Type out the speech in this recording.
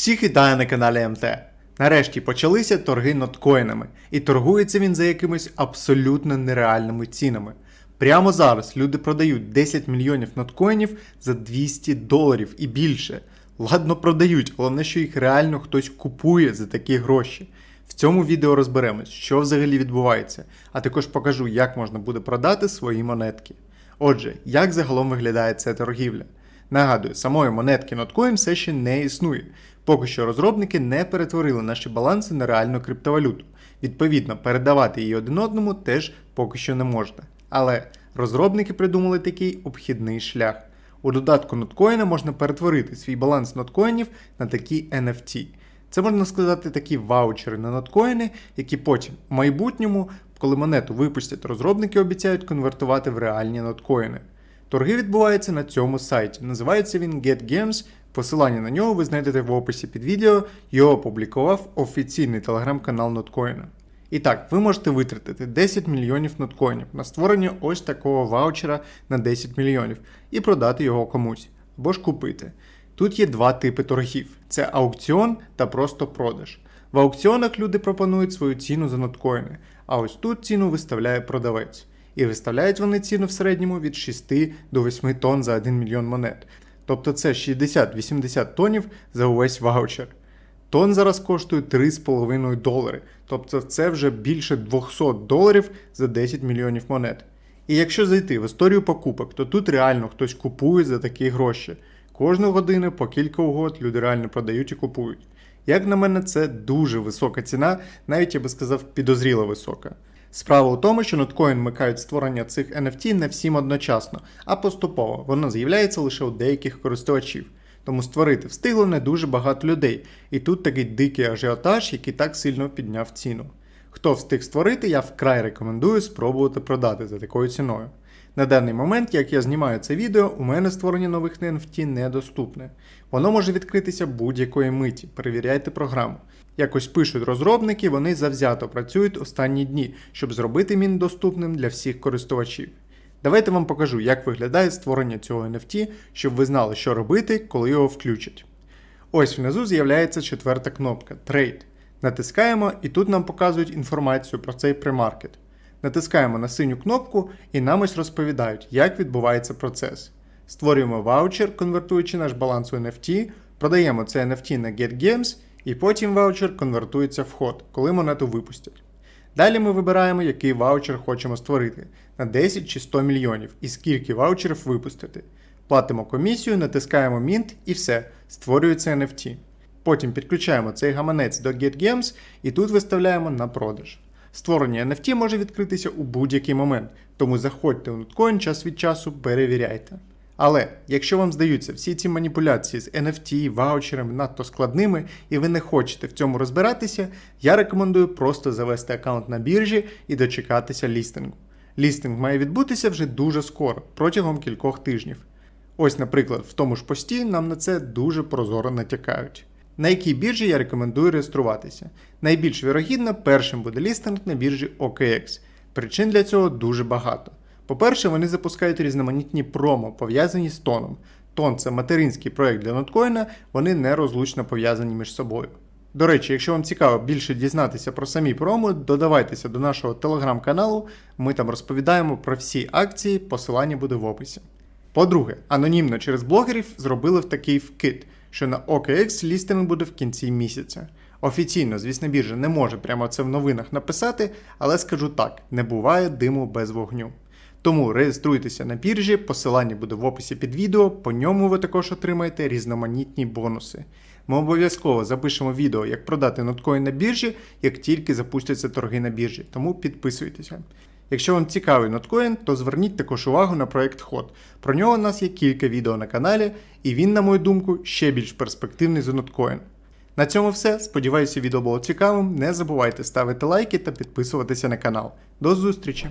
Всіх вітаю на каналі МТ. Нарешті почалися торги ноткоїнами, і торгується він за якимись абсолютно нереальними цінами. Прямо зараз люди продають 10 мільйонів ноткоїнів за 200 доларів і більше. Ладно, продають, головне, що їх реально хтось купує за такі гроші. В цьому відео розберемось, що взагалі відбувається, а також покажу, як можна буде продати свої монетки. Отже, як загалом виглядає ця торгівля? Нагадую, самої монетки Notcoin все ще не існує. Поки що розробники не перетворили наші баланси на реальну криптовалюту. Відповідно, передавати її один одному теж поки що не можна. Але розробники придумали такий обхідний шлях. У додатку Notcoin можна перетворити свій баланс ноткоїнів на такі NFT. Це можна сказати такі ваучери на ноткоїни, які потім в майбутньому, коли монету випустять, розробники обіцяють конвертувати в реальні ноткоїни. Торги відбуваються на цьому сайті. Називається він GetGames. Посилання на нього ви знайдете в описі під відео. Його опублікував офіційний телеграм-канал Ноткоїна. І так, ви можете витратити 10 мільйонів ноткоїнів на створення ось такого ваучера на 10 мільйонів і продати його комусь або ж купити. Тут є два типи торгів: це аукціон та просто продаж. В аукціонах люди пропонують свою ціну за ноткоїни, а ось тут ціну виставляє продавець. І виставляють вони ціну в середньому від 6 до 8 тонн за 1 мільйон монет. Тобто це 60-80 тонів за увесь ваучер. Тон зараз коштує 3,5 долари, тобто це вже більше 200 доларів за 10 мільйонів монет. І якщо зайти в історію покупок, то тут реально хтось купує за такі гроші. Кожну годину по кілька угод люди реально продають і купують. Як на мене, це дуже висока ціна, навіть я би сказав, підозріло висока. Справа у тому, що ноткоін вмикають створення цих NFT не всім одночасно, а поступово воно з'являється лише у деяких користувачів. Тому створити встигло не дуже багато людей, і тут такий дикий ажіотаж, який так сильно підняв ціну. Хто встиг створити, я вкрай рекомендую спробувати продати за такою ціною. На даний момент, як я знімаю це відео, у мене створення нових NFT недоступне. Воно може відкритися будь-якої миті, перевіряйте програму. Якось пишуть розробники, вони завзято працюють останні дні, щоб зробити мін доступним для всіх користувачів. Давайте вам покажу, як виглядає створення цього NFT, щоб ви знали, що робити, коли його включать. Ось внизу з'являється четверта кнопка Trade. Натискаємо, і тут нам показують інформацію про цей премаркет. Натискаємо на синю кнопку і нам ось розповідають, як відбувається процес. Створюємо ваучер, конвертуючи наш баланс у NFT, продаємо це NFT на GetGames, і потім ваучер конвертується в ход, коли монету випустять. Далі ми вибираємо, який ваучер хочемо створити на 10 чи 100 мільйонів і скільки ваучерів випустити. Платимо комісію, натискаємо Mint і все, створюється NFT. Потім підключаємо цей гаманець до GetGames і тут виставляємо на продаж. Створення NFT може відкритися у будь-який момент, тому заходьте у Notcoin час від часу, перевіряйте. Але якщо вам здаються всі ці маніпуляції з NFT, ваучерами надто складними, і ви не хочете в цьому розбиратися, я рекомендую просто завести аккаунт на біржі і дочекатися лістингу. Лістинг має відбутися вже дуже скоро, протягом кількох тижнів. Ось, наприклад, в тому ж пості нам на це дуже прозоро натякають. На якій біржі я рекомендую реєструватися. Найбільш вірогідно, першим буде лістинг на біржі OKX. Причин для цього дуже багато. По-перше, вони запускають різноманітні промо, пов'язані з тоном. Тон це материнський проект для ноткоїна, вони нерозлучно пов'язані між собою. До речі, якщо вам цікаво більше дізнатися про самі промо, додавайтеся до нашого телеграм-каналу, ми там розповідаємо про всі акції, посилання буде в описі. По-друге, анонімно через блогерів зробили в такий вкид, що на OKX лістинг буде в кінці місяця. Офіційно, звісно, біржа не може прямо це в новинах написати, але скажу так: не буває диму без вогню. Тому реєструйтеся на біржі, посилання буде в описі під відео, по ньому ви також отримаєте різноманітні бонуси. Ми обов'язково запишемо відео, як продати ноткоін на біржі, як тільки запустяться торги на біржі, тому підписуйтеся. Якщо вам цікавий ноткоін, то зверніть також увагу на проект Ход. Про нього у нас є кілька відео на каналі, і він, на мою думку, ще більш перспективний за ноткоін. На цьому все. Сподіваюся, відео було цікавим. Не забувайте ставити лайки та підписуватися на канал. До зустрічі!